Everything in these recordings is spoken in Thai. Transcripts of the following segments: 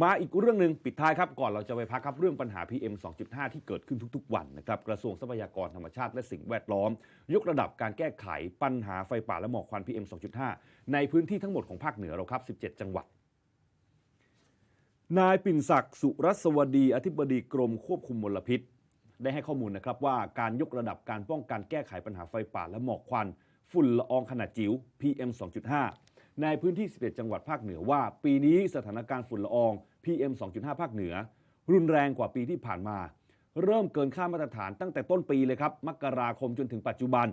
มาอีกเรื่องหนึ่งปิดท้ายครับ ก่อนเราจะไปพักครับเรื่องปัญหา PM 2.5 ที่เกิดขึ้นทุกๆ วันนะครับกระทรวงทรัพยากรธรรมชาติและสิ่งแวดล้อม ยกระดับการแก้ไขปัญหาไฟป่าและหมอกควัน PM 2.5 ในพื้นที่ทั้งหมดของภาคเหนือเราครับ 17 จังหวัดนายปิ่นศักดิ์สุรสวดีอธิบดีกรมควบคุมมลพิษ ได้ให้ข้อมูลนะครับว่าการยกระดับการป้องกันแก้ไขปัญหาไฟป่าและหมอกควัน ฝุ่นละอองขนาดจิ๋ว PM 2.5 ในพื้นที่ 11 จังหวัดภาคเหนือว่า ปีนี้สถานการณ์ฝุ่นละออง PM 2.5 ภาคเหนือ รุนแรงกว่าปีที่ผ่านมา เริ่มเกินค่ามาตรฐานตั้งแต่ต้นปีเลยครับมกราคมจนถึงปัจจุบัน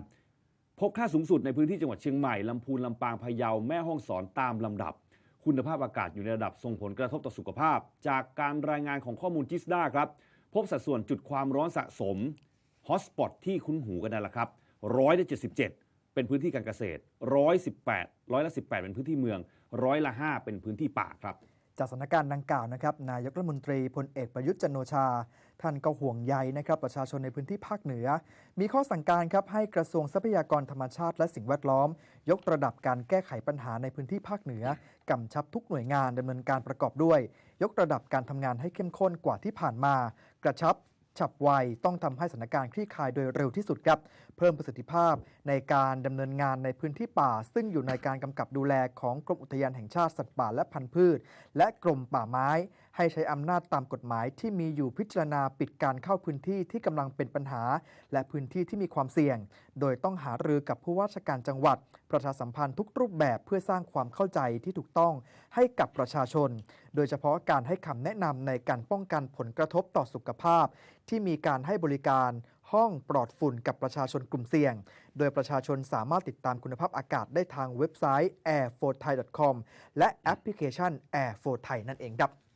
พบค่าสูงสุดในพื้นที่จังหวัดเชียงใหม่ลำพูนลำปางพะเยาแม่ฮ่องสอนตามลำดับ คุณภาพอากาศอยู่ในระดับส่งผลกระทบต่อสุขภาพ จากการรายงานของข้อมูลจิสดาครับพบสัดส่วนจุดความร้อนสะสมฮอสปอตที่คุ้นหูกันนั่นแหละครับร้อยละ77 เป็นพื้นที่การเกษตร 118ร้อยละ 18 เป็นพื้นที่เมือง ร้อยละ 5 เป็นพื้นที่ป่าครับ จากสถานการณ์ดังกล่าวนะครับนายกรัฐมนตรีพลเอกประยุทธ์จันโอชา ท่านก็ห่วงใยนะครับประชาชนในพื้นที่ภาคเหนือ มีข้อสั่งการครับให้กระทรวงทรัพยากรธรรมชาติและสิ่งแวดล้อม ยกระดับการแก้ไขปัญหาในพื้นที่ภาคเหนือกำชับทุกหน่วยงานดำเนินการประกอบด้วย ยกระดับการทำงานให้เข้มข้นกว่าที่ผ่านมา กระชับ ฉับไว ต้องทำให้สถานการณ์คลี่คลายโดยเร็วที่สุดครับ เพิ่มประสิทธิภาพในการดำเนินงานในพื้นที่ป่า ซึ่งอยู่ในการกำกับดูแลของกรมอุทยานแห่งชาติสัตว์ป่าและพันธุ์พืช และกรมป่าไม้ให้ใช้อำนาจตามกฎหมายที่มีอยู่พิจารณาปิดการเข้าพื้นที่ที่กำลังเป็นปัญหา และพื้นที่ที่มีความเสี่ยง โดยต้องหารือกับผู้ว่าราชการจังหวัด ประชาสัมพันธ์ทุกรูปแบบเพื่อสร้างความเข้าใจที่ถูกต้องให้กับประชาชน โดยเฉพาะการให้คำแนะนำในการป้องกันผลกระทบต่อสุขภาพ ที่มีการให้บริการห้องปลอดฝุ่นกับประชาชนกลุ่มเสี่ยง โดยประชาชนสามารถติดตามคุณภาพอากาศได้ทางเว็บไซต์ air4thai.com และแอปพลิเคชัน air4thai นั่นเองครับ